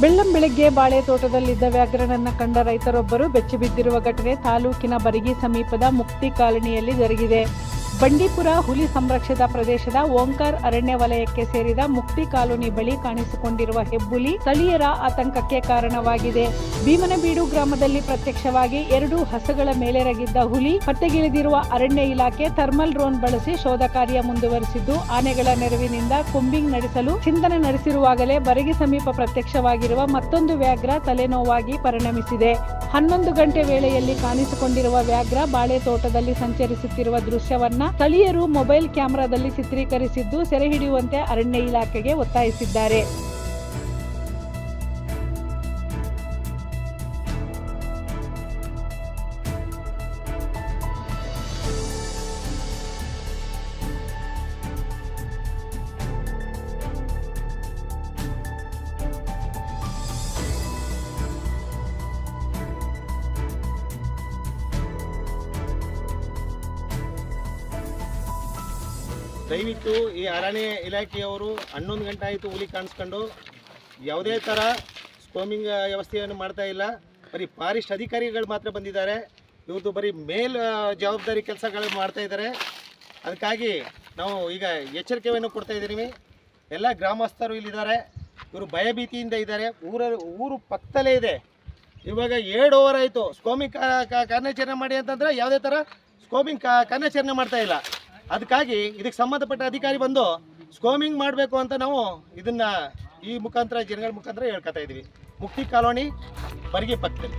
ಬೆಳ್ಳಂ ಬೆಳಗ್ಗೆ ಬಾಳೆ ತೋಟದಲ್ಲಿದ್ದ ವ್ಯಾಘ್ರನನ್ನ ಕಂಡ ರೈತರೊಬ್ಬರು ಬೆಚ್ಚಿಬಿದ್ದಿರುವ ಘಟನೆ ತಾಲೂಕಿನ ಬರಗಿ ಸಮೀಪದ ಮುಕ್ತಿ ಕಾಲನಿಯಲ್ಲಿ ಜರುಗಿದೆ. ಬಂಡೀಪುರ ಹುಲಿ ಸಂರಕ್ಷಿತ ಪ್ರದೇಶದ ಓಂಕಾರ್ ಅರಣ್ಯ ವಲಯಕ್ಕೆ ಸೇರಿದ ಮುಕ್ತಿ ಕಾಲೋನಿ ಬಳಿ ಕಾಣಿಸಿಕೊಂಡಿರುವ ಹೆಬ್ಬುಲಿ ಸ್ಥಳೀಯರ ಆತಂಕಕ್ಕೆ ಕಾರಣವಾಗಿದೆ. ಭೀಮನಬೀಡು ಗ್ರಾಮದಲ್ಲಿ ಪ್ರತ್ಯಕ್ಷವಾಗಿ ಎರಡು ಹಸುಗಳ ಮೇಲೆರಗಿದ್ದ ಹುಲಿ ಪತ್ತೆಗಿಳಿದಿರುವ ಅರಣ್ಯ ಇಲಾಖೆ ಥರ್ಮಲ್ ಡ್ರೋನ್ ಬಳಸಿ ಶೋಧ ಕಾರ್ಯ ಮುಂದುವರಿಸಿದ್ದು, ಆನೆಗಳ ನೆರವಿನಿಂದ ಕುಂಬಿಂಗ್ ನಡೆಸಲು ಚಿಂತನೆ ನಡೆಸಿರುವಾಗಲೇ ಬರಗಿ ಸಮೀಪ ಪ್ರತ್ಯಕ್ಷವಾಗಿರುವ ಮತ್ತೊಂದು ವ್ಯಾಘ್ರ ತಲೆನೋವಾಗಿ ಪರಿಣಮಿಸಿದೆ. ಹನ್ನೊಂದು ಗಂಟೆ ವೇಳೆಯಲ್ಲಿ ಕಾಣಿಸಿಕೊಂಡಿರುವ ವ್ಯಾಘ್ರ ಬಾಳೆ ತೋಟದಲ್ಲಿ ಸಂಚರಿಸುತ್ತಿರುವ ದೃಶ್ಯವನ್ನ ಸ್ಥಳೀಯರು ಮೊಬೈಲ್ ಕ್ಯಾಮೆರಾದಲ್ಲಿ ಚಿತ್ರೀಕರಿಸಿದ್ದು ಸೆರೆ ಹಿಡಿಯುವಂತೆ ಅರಣ್ಯ ಇಲಾಖೆಗೆ ಒತ್ತಾಯಿಸಿದ್ದಾರೆ. ದಯವಿಟ್ಟು ಈ ಅರಣ್ಯ ಇಲಾಖೆಯವರು ಹನ್ನೊಂದು ಗಂಟೆ ಆಯಿತು ಹುಲಿ ಕಾಣಿಸ್ಕೊಂಡು ಯಾವುದೇ ಥರ ಸ್ಕೋಮಿಂಗ್ ವ್ಯವಸ್ಥೆಯನ್ನು ಮಾಡ್ತಾ ಇಲ್ಲ. ಬರೀ ಫಾರೆಸ್ಟ್ ಅಧಿಕಾರಿಗಳು ಮಾತ್ರ ಬಂದಿದ್ದಾರೆ. ಇವ್ರದ್ದು ಬರೀ ಮೇಲ್ ಜವಾಬ್ದಾರಿ ಕೆಲಸಗಳು ಮಾಡ್ತಾ ಇದ್ದಾರೆ. ಅದಕ್ಕಾಗಿ ನಾವು ಈಗ ಎಚ್ಚರಿಕೆಯನ್ನು ಕೊಡ್ತಾ ಇದ್ದೀವಿ ಎಲ್ಲ ಗ್ರಾಮಸ್ಥರು ಇಲ್ಲಿದ್ದಾರೆ. ಇವರು ಭಯಭೀತಿಯಿಂದ ಇದ್ದಾರೆ. ಊರ ಊರು ಪಕ್ಕದಲ್ಲೇ ಇದೆ. ಇವಾಗ ಎರಡು ಓವರ್ ಆಯಿತು. ಸ್ಕೋಮಿಂಗ್ ಕಾರ್ಯಾಚರಣೆ ಮಾಡಿ ಅಂತಂದರೆ ಯಾವುದೇ ಥರ ಸ್ಕೋಮಿಂಗ್ ಕಾರ್ಯಾಚರಣೆ ಮಾಡ್ತಾ ಇಲ್ಲ. ಅದಕ್ಕಾಗಿ ಇದಕ್ಕೆ ಸಂಬಂಧಪಟ್ಟ ಅಧಿಕಾರಿ ಬಂದು ಸ್ಕೋಮಿಂಗ್ ಮಾಡಬೇಕು ಅಂತ ನಾವು ಇದನ್ನ ಈ ಮುಖಾಂತರ ಜನಗಳ ಮುಖಾಂತರ ಹೇಳ್ಕೊತಾ ಇದ್ದೀವಿ. ಮುಕ್ತಿ ಕಾಲೋನಿ ಬರ್ಗಿ ಪಕ್ಕದಲ್ಲಿ